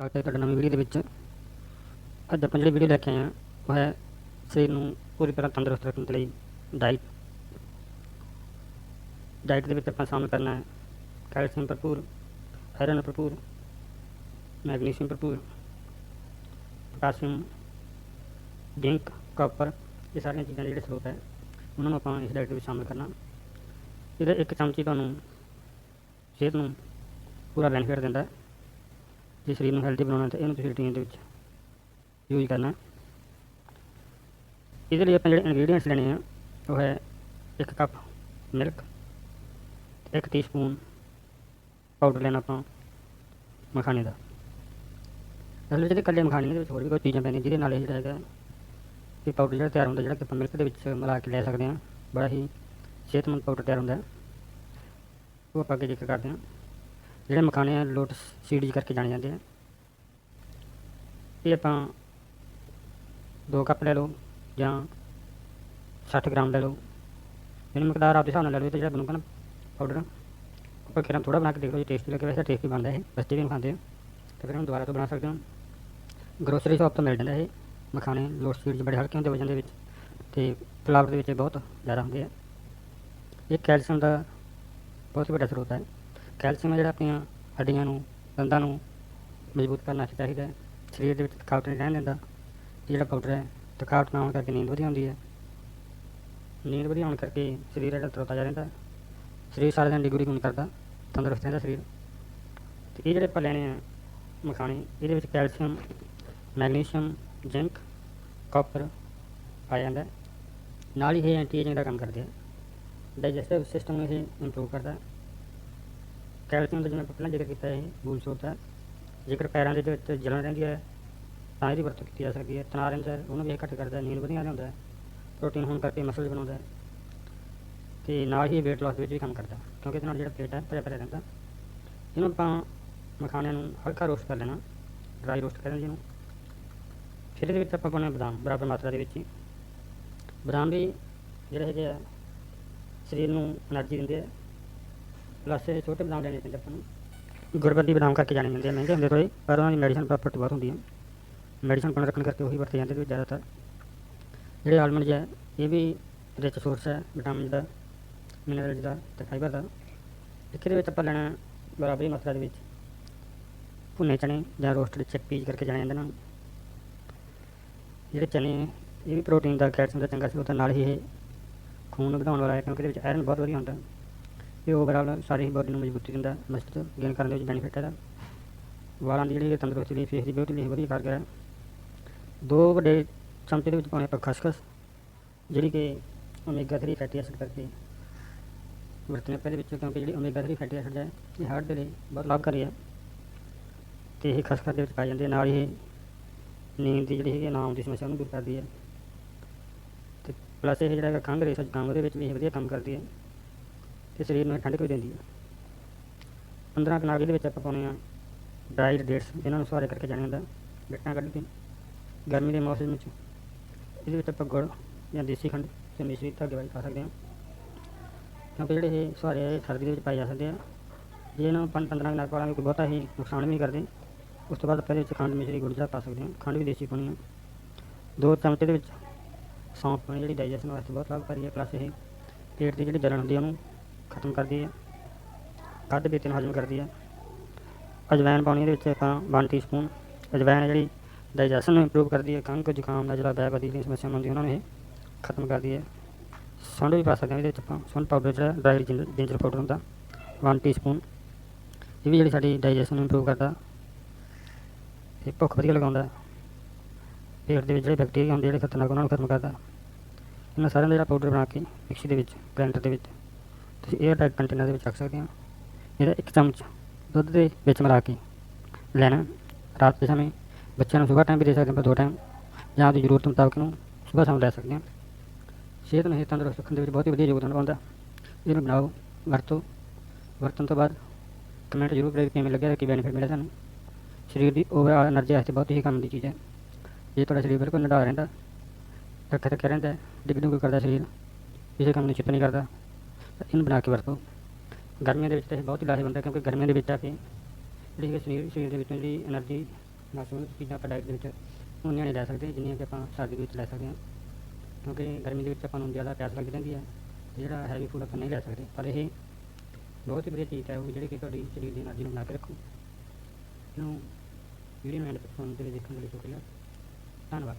Doctor ਤੁਹਾਡਾ ਨਵੀਂ video ਦੇ ਵਿੱਚ ਅੱਜ ਆਪਾਂ ਜਿਹੜੀ ਵੀਡੀਓ ਲੈ ਕੇ ਆਏ ਹਾਂ, ਉਹ ਹੈ ਸਰੀਰ ਨੂੰ ਪੂਰੀ ਤਰ੍ਹਾਂ ਤੰਦਰੁਸਤ ਰੱਖਣ ਦੇ ਲਈ ਡਾਈਟ ਡਾਈਟ ਦੇ ਵਿੱਚ ਆਪਾਂ ਸ਼ਾਮਿਲ ਕਰਨਾ ਹੈ। ਕੈਲਸ਼ੀਅਮ ਭਰਪੂਰ ਆਇਰਨ ਭਰਪੂਰ ਮੈਗਨੀਸ਼ੀਅਮ ਭਰਪੂਰ ਪੋਟਾਸ਼ੀਅਮ ਜ਼ਿੰਕ ਕਾਪਰ ਇਹ ਸਾਰੀਆਂ ਚੀਜ਼ਾਂ ਦੇ ਜਿਹੜੇ ਸਰੋਤ ਹੈ, ਉਹਨਾਂ ਨੂੰ ਆਪਾਂ ਇਸ ਡਾਈਟ ਵਿੱਚ ਸ਼ਾਮਿਲ ਕਰਨਾ। ਇਹਦਾ ਇੱਕ ਚਮਚੀ ਤੁਹਾਨੂੰ ਸਿਹਤ ਨੂੰ ਪੂਰਾ ਬੈਨੀਫਿਟ ਦਿੰਦਾ ਹੈ। ਜੇ ਸਰੀਰ ਨੂੰ ਹੈਲਦੀ ਬਣਾਉਣਾ ਤਾਂ ਇਹਨੂੰ ਤੁਸੀਂ ਰੂਟੀਨ ਦੇ ਵਿੱਚ ਯੂਜ਼ ਕਰਨਾ। ਇਹਦੇ ਲਈ ਆਪਾਂ ਜਿਹੜੇ ਇਨਗਰੀਡੀਅੰਟਸ ਲੈਣੇ ਆ, ਉਹ ਹੈ ਇੱਕ ਕੱਪ ਮਿਲਕ ਇੱਕ ਟੀਸਪੂਨ ਪਾਊਡਰ ਲੈਣਾ ਆਪਾਂ ਮਖਾਣੇ ਦਾ। ਅਸਲ ਵਿੱਚ ਇਹਦੇ ਇਕੱਲੇ ਮਖਾਣੇ ਦੇ ਵਿੱਚ ਹੋਰ ਵੀ ਕੋਈ ਚੀਜ਼ਾਂ ਪੈਂਦੀਆਂ, ਜਿਹਦੇ ਨਾਲ ਇਹ ਜਿਹੜਾ ਹੈਗਾ ਇਹ ਪਾਊਡਰ ਜਿਹੜਾ ਤਿਆਰ ਹੁੰਦਾ, ਜਿਹੜਾ ਕਿ ਆਪਾਂ ਮਿਲਕ ਦੇ ਵਿੱਚ ਮਿਲਾ ਕੇ ਲੈ ਸਕਦੇ ਹਾਂ। ਬੜਾ ਹੀ ਸਿਹਤਮੰਦ ਪਾਊਡਰ ਤਿਆਰ ਹੁੰਦਾ ਉਹ ਆਪਾਂ ਅੱਗੇ ਜ਼ਿਕਰ ਕਰਦੇ ਹਾਂ। ਜਿਹੜੇ ਮਖਾਣੇ ਆ ਲੋਟਸ ਸੀਡਜ਼ ਕਰਕੇ ਜਾਣੇ ਜਾਂਦੇ ਆ। ਇਹ ਆਪਾਂ ਦੋ ਕੱਪ ਲੈ ਲਓ ਜਾਂ 60 ਗ੍ਰਾਮ ਲੈ ਲਓ। ਇਹਨੂੰ ਮਕਦਾਰ ਆਪਦੇ ਹਿਸਾਬ ਨਾਲ ਲੈ ਲਓ ਤੇ ਜਿਹੜਾ ਬਣੂਗਾ ਨਾ ਪਾਊਡਰ ਆਪਾਂ ਖੇਰਾ ਥੋੜਾ ਬਣਾ ਕੇ ਦੇਖ ਲਓ ਜੇ ਟੇਸਟੀ ਲੱਗੇ, ਵੈਸੇ ਟੇਸਟੀ ਬਣਦਾ ਇਹ ਬੱਚੇ ਵੀ ਇਹਨੂੰ ਖਾਂਦੇ ਆ। ਤੇ ਫਿਰ ਇਹਨੂੰ ਦੁਬਾਰਾ ਤੋਂ ਬਣਾ ਸਕਦੇ ਹੋ। ਗਰੋਸਰੀ ਸ਼ਾਪ ਤੋਂ ਮਿਲ ਜਾਂਦਾ ਇਹ, ਮਖਾਣੇ ਲੋਟ ਸੀਡਜ਼ ਬੜੇ ਹਲਕੇ ਹੁੰਦੇ ਵਜਨ ਦੇ ਵਿੱਚ, ਤੇ ਫਲਾਵਰ ਦੇ ਵਿੱਚ ਬਹੁਤ ਜ਼ਿਆਦਾ ਹੁੰਦੇ ਆ। ਇਹ ਕੈਲਸ਼ੀਅਮ ਦਾ ਬਹੁਤ ਹੀ ਵੱਡਾ ਸਰੋਤ ਹੈ। ਕੈਲਸ਼ੀਅਮ ਹੈ ਜਿਹੜਾ ਆਪਣੀਆਂ ਹੱਡੀਆਂ ਨੂੰ, ਦੰਦਾਂ ਨੂੰ ਮਜ਼ਬੂਤ ਕਰਨਾ ਚਾਹੀਦਾ ਹੈ। ਸਰੀਰ ਦੇ ਵਿੱਚ ਥਕਾਵਟ ਨਹੀਂ ਰਹਿਣ ਦਿੰਦਾ। ਇਹ ਜਿਹੜਾ ਪਾਊਡਰ ਹੈ, ਥਕਾਵਟ ਨਾ ਹੋਣ ਕਰਕੇ ਨੀਂਦ ਵਧੀਆ ਆਉਂਦੀ ਹੈ। ਨੀਂਦ ਵਧੀਆ ਹੋਣ ਕਰਕੇ ਸਰੀਰ ਜਿਹੜਾ ਤਰੋਤਾਜ਼ਾ ਰਹਿੰਦਾ ਸਰੀਰ ਸਾਰਾ ਦਿਨ ਡਿਗਰੀ ਗੁਣ ਕਰਦਾ, ਤੰਦਰੁਸਤ ਰਹਿੰਦਾ ਸਰੀਰ। ਤੇ ਇਹ ਜਿਹੜੇ ਆਪਾਂ ਲੈਣੇ ਆ ਮਖਾਣੇ, ਇਹਦੇ ਵਿੱਚ ਕੈਲਸ਼ੀਅਮ, ਮੈਗਨੀਸ਼ੀਅਮ, ਜ਼ਿੰਕ, ਕਾਪਰ ਆ ਜਾਂਦਾ ਨਾਲ ਹੀ ਇਹ ਐਂਟੀ ਏਜਿੰਗ ਦਾ ਕੰਮ ਕਰਦੇ ਆ। ਡਾਈਜੈਸਟਿਵ ਸਿਸਟਮ ਨੂੰ ਇਹ ਇੰਪਰੂਵ ਕਰਦਾ ਕੈਲਸ਼ੀਅਮ ਦਾ ਜਿਵੇਂ ਪਹਿਲਾਂ ਜ਼ਿਕਰ ਕੀਤਾ ਹੈ ਮੂਲ ਸਰੋਤ ਹੈ ਜੇਕਰ ਪੈਰਾਂ ਦੇ ਵਿੱਚ ਜਲਣ ਰਹਿੰਦੀ ਹੈ, ਤਾਂ ਇਹਦੀ ਵਰਤੋਂ ਕੀਤੀ ਜਾ ਸਕਦੀ ਹੈ। ਤਨਾਰ ਅੰਦਰ ਉਹਨੂੰ ਵੀ ਇਹ ਘੱਟ ਕਰਦਾ ਨੀਂਦ ਵਧੀਆ ਲਿਆਉਂਦਾ ਪ੍ਰੋਟੀਨ ਹੋਣ ਕਰਕੇ ਮਸਲ ਬਣਾਉਂਦਾ ਤੇ ਨਾਲ ਹੀ weight loss ਵਿੱਚ ਵੀ ਕੰਮ ਕਰਦਾ ਕਿਉਂਕਿ ਇਹਦੇ ਨਾਲ ਜਿਹੜਾ ਪੇਟ ਹੈ, ਭਰਿਆ ਭਰਿਆ ਰਹਿੰਦਾ ਇਹਨੂੰ ਆਪਾਂ ਮਖਾਣਿਆਂ ਨੂੰ ਹਲਕਾ ਰੋਸਟ ਕਰ ਲੈਣਾ ਡਰਾਈ ਰੋਸਟ ਕਰਦੇ ਜਿਹਨੂੰ ਫਿਰ ਇਹਦੇ ਵਿੱਚ ਆਪਾਂ ਪਾਉਣਾ ਬਦਾਮ, ਬਰਾਬਰ ਮਾਤਰਾ ਦੇ ਵਿੱਚ ਹੀ। ਬਦਾਮ ਵੀ ਜਿਹੜੇ ਹੈਗੇ ਆ, ਸਰੀਰ ਨੂੰ એનર્ਜੀ ਦਿੰਦੇ ਹੈ ਪਲੱਸ ਇਹ ਛੋਟੇ ਬਦਾਮ ਲੈਣੇ ਪੈਂਦੇ ਆਪਾਂ ਨੂੰ ਗੁਰਬੱਦੀ ਬਦਾਮ ਕਰਕੇ ਜਾਣੇ ਮਿਲਦੇ ਆ ਮਹਿੰਗੇ ਹੁੰਦੇ ਥੋੜ੍ਹੇ। ਪਰ ਉਹਨਾਂ ਦੀ ਮੈਡੀਸਨ ਪ੍ਰੋਪਰਟੀ ਬਹੁਤ ਹੁੰਦੀ ਹੈ ਮੈਡੀਸਨ ਕੋਲ ਰੱਖਣ ਕਰਕੇ ਉਹੀ ਵਰਤੇ ਜਾਂਦੇ ਨੇ ਜ਼ਿਆਦਾਤਰ। ਜਿਹੜੇ ਆਲਮੰਡ ਹੈ ਇਹ ਵੀ ਰਿਚ ਸੋਰਸ ਹੈ ਵਿਟਾਮਿਨ ਦਾ ਮਿਨਰਲਸ ਦਾ ਤੇ ਫਾਈਬਰ ਦਾ। ਇੱਕ ਦੇ ਵਿੱਚ ਆਪਾਂ ਲੈਣਾ ਬਰਾਬਰੀ ਮਾਤਰਾ ਦੇ ਵਿੱਚ। ਭੁੰਨੇ ਚਣੇ ਜਾਂ ਰੋਸਟਡ ਚਿਕਪੀਸ ਕਰਕੇ ਜਾਣੇ ਜਾਂਦੇ ਨੇ। ਜਿਹੜੇ ਚਨੇ, ਇਹ ਵੀ ਪ੍ਰੋਟੀਨ ਦਾ ਕੈਲਸ਼ੀਅਮ ਦਾ ਚੰਗਾ ਸਰੋਤ ਹੈ ਨਾਲ ਹੀ ਇਹ ਖੂਨ ਨੂੰ ਵਧਾਉਣ ਵਾਲਾ ਹੈ, ਕਿਉਂਕਿ ਇਹਦੇ ਵਿੱਚ ਆਇਰਨ ਬਹੁਤ ਵਧੀਆ ਹੁੰਦਾ। ਹੈ ਇਹ ਓਵਰਆਲ ਸਾਰੀ ਬੋਡੀ ਨੂੰ ਮਜ਼ਬੂਤੀ ਦਿੰਦਾ, ਮਸਤ ਗੇਨ ਕਰਨ ਦੇ ਵਿੱਚ ਬੈਨੀਫਿਟ ਹੈ ਵਾਲਾਂ ਦੀ ਜਿਹੜੀ ਤੰਦਰੁਸਤੀ ਲਈ ਫੇਸ ਦੀ ਬਿਊਟੀ ਲਈ ਵਧੀਆ ਕਾਰਗਰ ਹੈ। ਦੋ ਵੱਡੇ ਚਮਚੇ ਦੇ ਵਿੱਚ ਪਾਉਣੇ ਆਪਾਂ ਖਸਖਸ, ਜਿਹੜੀ ਕਿ ਓਮੇਗਾ 3 ਫੈਟੀ ਐਸਿਡ ਕਰਕੇ ਵਰਤਨੇ ਪਹਿਲੇ ਵਿੱਚ ਕਿਉਂਕਿ ਜਿਹੜੀ ਓਮੇਗਾ 3 ਫੈਟੀ ਐਸਿਡ ਹੈ, ਇਹ ਹਾਰਟ ਦੇ ਲਈ ਬਹੁਤ ਲਾਭਕਾਰੀ ਹੈ। ਤੇ ਇਹ ਖਸਖਸ ਦੇ ਵਿੱਚ ਪਾਏ ਜਾਂਦੇ ਨਾਲ ਹੀ ਇਹ ਨੀਂਦ ਦੀ ਜਿਹੜੀ ਹੈਗੀ ਨਾਮ ਦੀ ਸਮੱਸਿਆ ਨੂੰ ਦੂਰ ਕਰਦੀ ਹੈ। ਤੇ ਪਲੱਸ ਇਹ ਜਿਹੜਾ ਹੈਗਾ ਖੰਘ ਰੇਸ਼ਾ ਜ਼ੁਕਾਮ, ਉਹਦੇ ਵਿੱਚ ਵੀ ਇਹ ਵਧੀਆ ਕੰਮ ਕਰਦੀ ਹੈ। ਤੇ ਸਰੀਰ ਨੂੰ ਇਹ ਠੰਡਕ ਵੀ ਦਿੰਦੀ ਹੈ 15 ਕਨਾਲ ਇਹਦੇ ਵਿੱਚ ਆਪਾਂ ਪਾਉਣੇ ਆ ਡਰਾਈਡ ਡੇਟਸ ਇਹਨਾਂ ਨੂੰ ਸਵਾਰੇ ਕਰਕੇ ਜਾਣੇ ਹੁੰਦਾ ਗੱਟਾਂ ਕੱਢ ਕੇ, ਗਰਮੀ ਦੇ ਮੌਸਮ ਵਿੱਚ। ਇਹਦੇ ਵਿੱਚ ਆਪਾਂ ਗੁੜ ਜਾਂ ਦੇਸੀ ਖੰਡ ਤੇ ਮਿਸ਼ਰੀ ਧਾਗੇ ਵਾਲੀ ਖਾ ਸਕਦੇ ਹਾਂ ਕਿਉਂਕਿ ਜਿਹੜੇ ਇਹ ਸਵਾਰੇ ਸਰਦੀ ਦੇ ਵਿੱਚ ਪਾਏ ਜਾ ਸਕਦੇ ਆ। ਜੇ ਇਹਨਾਂ ਨੂੰ ਪੰਜ 15 ਕਨਾਲ ਪਾਲਾਂਗੇ ਕੋਈ ਬਹੁਤਾ ਹੀ ਨੁਕਸਾਨ ਵੀ ਨਹੀਂ ਕਰਦੇ। ਉਸ ਤੋਂ ਬਾਅਦ ਆਪਾਂ ਵਿੱਚ ਖੰਡ, ਮਿਸ਼ਰੀ, ਗੁੜ ਜਾ ਪਾ ਸਕਦੇ ਹਾਂ ਖੰਡ ਵੀ ਦੇਸੀ ਪਾਉਣੀ ਆ। ਦੋ ਚਮਚੇ ਦੇ ਵਿੱਚ ਸੌਂਫ ਪਾਣੀ ਜਿਹੜੀ ਡਾਈਜੈਸ਼ਨ ਵਾਸਤੇ ਬਹੁਤ ਲਾਭਕਾਰੀ ਹੈ ਪਲੱਸ ਇਹ ਪੇਟ ਦੀ ਜਿਹੜੀ ਜਲਨ ਹੁੰਦੀ ਹੈ ਉਹਨੂੰ ਖਤਮ ਕਰਦੀ ਹੈ। ਕੱਢ ਪੀਤੇ ਨੂੰ ਹਜਮ ਕਰਦੀ ਹੈ। ਅਜਵਾਇਣ ਪਾਉਣੀ ਇਹਦੇ ਵਿੱਚ ਆਪਾਂ 1 ਟੀਸਪੂਨ ਅਜਵਾਇਣ ਹੈ ਜਿਹੜੀ ਡਾਈਜੈਸ਼ਨ ਨੂੰ ਇੰਪਰੂਵ ਕਰਦੀ ਹੈ। ਖੰਘ ਜ਼ੁਕਾਮ ਦਾ ਜਿਹੜਾ ਬੈਕ ਆਦਿ ਦੀਆਂ ਸਮੱਸਿਆਵਾਂ ਹੁੰਦੀਆਂ ਉਹਨਾਂ ਨੂੰ ਇਹ ਖਤਮ ਕਰਦੀ ਹੈ। ਸੁੰਡ ਵੀ ਪਾ ਸਕਦੇ ਹਾਂ, ਇਹਦੇ ਵਿੱਚ ਆਪਾਂ ਸੁੰਡ ਪਾਊਡਰ ਜਿਹੜਾ ਡਰਾਈਡ ਜਿੰਜਰ ਪਾਊਡਰ ਹੁੰਦਾ। 1 ਟੀਸਪੂਨ ਇਹ ਵੀ ਜਿਹੜੀ ਸਾਡੀ ਡਾਈਜੈਸ਼ਨ ਨੂੰ ਇੰਪਰੂਵ ਕਰਦਾ। ਇਹ ਭੁੱਖ ਵਧੀਆ ਲਗਾਉਂਦਾ ਪੇਟ ਦੇ ਵਿੱਚ ਜਿਹੜੇ ਬੈਕਟੀਰੀਆ ਹੁੰਦੇ ਜਿਹੜੇ ਖਤਰਨਾਕ, ਉਹਨਾਂ ਨੂੰ ਖਤਮ ਕਰਦਾ ਇਹਨਾਂ ਸਾਰਿਆਂ ਦਾ ਜਿਹੜਾ ਪਾਊਡਰ ਬਣਾ ਕੇ, ਮਿਕਸੀ ਦੇ ਵਿੱਚ ਗ੍ਰਾਈਂਡਰ ਦੇ ਵਿੱਚ ਤੁਸੀਂ 에ਅਰ ਟਾਈਟ ਕੰਟੇਨਰ ਦੇ ਵਿੱਚ ਰੱਖ ਸਕਦੇ ਹੋ। ਇਹਦਾ ਇੱਕ ਚਮਚ ਦੁੱਧ ਦੇ ਵਿੱਚ ਮਿਲਾ ਕੇ ਲੈਣਾ, ਰਾਤ ਦੇ ਸਮੇਂ ਬੱਚਿਆਂ ਨੂੰ ਸੁਬਾਹ ਟਾਈਮ ਵੀ ਦੇ ਸਕਦੇ ਹੋ ਦੋ ਟਾਈਮ ਜਾਂ ਆਪਣੀ ਜ਼ਰੂਰਤ ਮੁਤਾਬਕ ਨੂੰ ਸੁਬਾਹ ਸ਼ਾਮ ਲੈ ਸਕਦੇ ਹਾਂ। ਸਿਹਤ ਨੂੰ ਹੀ ਤੰਦਰੁਸਤ ਰੱਖਣ ਦੇ ਵਿੱਚ ਬਹੁਤ ਹੀ ਵਧੀਆ ਯੋਗਦਾਨ ਪਾਉਂਦਾ। ਇਹਨੂੰ ਬਣਾਓ, ਵਰਤੋ। ਵਰਤਣ ਤੋਂ ਬਾਅਦ ਕਮੈਂਟ ਜ਼ਰੂਰ ਕਰਿਓ ਕਿਵੇਂ ਲੱਗਿਆ ਕਿ ਬੈਨੀਫਿਟ ਮਿਲਿਆ ਤੁਹਾਨੂੰ। ਸਰੀਰ ਦੀ ਓਵਰਆਲ એનર્ਜੀ ਵਾਸਤੇ ਬਹੁਤ ਹੀ ਕੰਮ ਦੀ ਚੀਜ਼ ਹੈ। ਜੇ ਤੁਹਾਡਾ ਸਰੀਰ ਬਿਲਕੁਲ ਨਿਡਾ ਰਹਿੰਦਾ ਰੱਖ ਰੱਖਿਆ ਰਹਿੰਦਾ ਡਿੱਗ ਡੁੱਗ ਕਰਦਾ ਸਰੀਰ ਇਸੇ ਕੰਮ ਨੂੰ ਚਿੱਤ ਨਹੀਂ ਕਰਦਾ ਇਹਨੂੰ ਬਣਾ ਕੇ ਵਰਤੋ। ਗਰਮੀਆਂ ਦੇ ਵਿੱਚ ਤਾਂ ਇਹ ਬਹੁਤ ਹੀ ਲਾਹੇਵੰਦ ਹੈ ਕਿਉਂਕਿ ਗਰਮੀਆਂ ਦੇ ਵਿੱਚ ਆ ਕੇ ਜਿਹੜੀ ਹੈ ਸਰੀਰ ਸਰੀਰ ਦੇ ਵਿੱਚੋਂ ਜਿਹੜੀ એનર્ਜੀ ਮਾਸੂਮ ਚੀਜ਼ਾਂ ਆਪਾਂ ਡਾਈਟ ਦੇ ਵਿੱਚ ਉਹਨੀਆਂ ਨਹੀਂ ਲੈ ਸਕਦੇ, ਜਿੰਨੀਆਂ ਕਿ ਆਪਾਂ ਸਰਦੀ ਦੇ ਵਿੱਚ ਲੈ ਸਕਦੇ ਹਾਂ। ਕਿਉਂਕਿ ਗਰਮੀ ਦੇ ਵਿੱਚ ਆਪਾਂ ਨੂੰ ਜ਼ਿਆਦਾ ਪਿਆਸ ਲੱਗ ਜਾਂਦੀ ਹੈ, ਜਿਹੜਾ ਹੈਵੀ ਫੂਡ ਆਪਾਂ ਨਹੀਂ ਲੈ ਸਕਦੇ। ਪਰ ਇਹ ਬਹੁਤ ਹੀ ਵਧੀਆ ਚੀਜ਼ ਹੈ ਉਹ ਜਿਹੜੀ ਕਿ ਤੁਹਾਡੀ ਸਰੀਰ ਦੀ એનર્ਜੀ ਨੂੰ ਬਣਾ ਕੇ ਰੱਖੂ। ਨੂੰ ਵੀਡੀਓ ਨੂੰ ਐਂਡ ਤੱਕ ਸੁਣਨ ਦੇ ਲਈ ਦੇਖਣ ਦੇ ਲਈ ਸ਼ੁਕਰੀਆ। ਧੰਨਵਾਦ।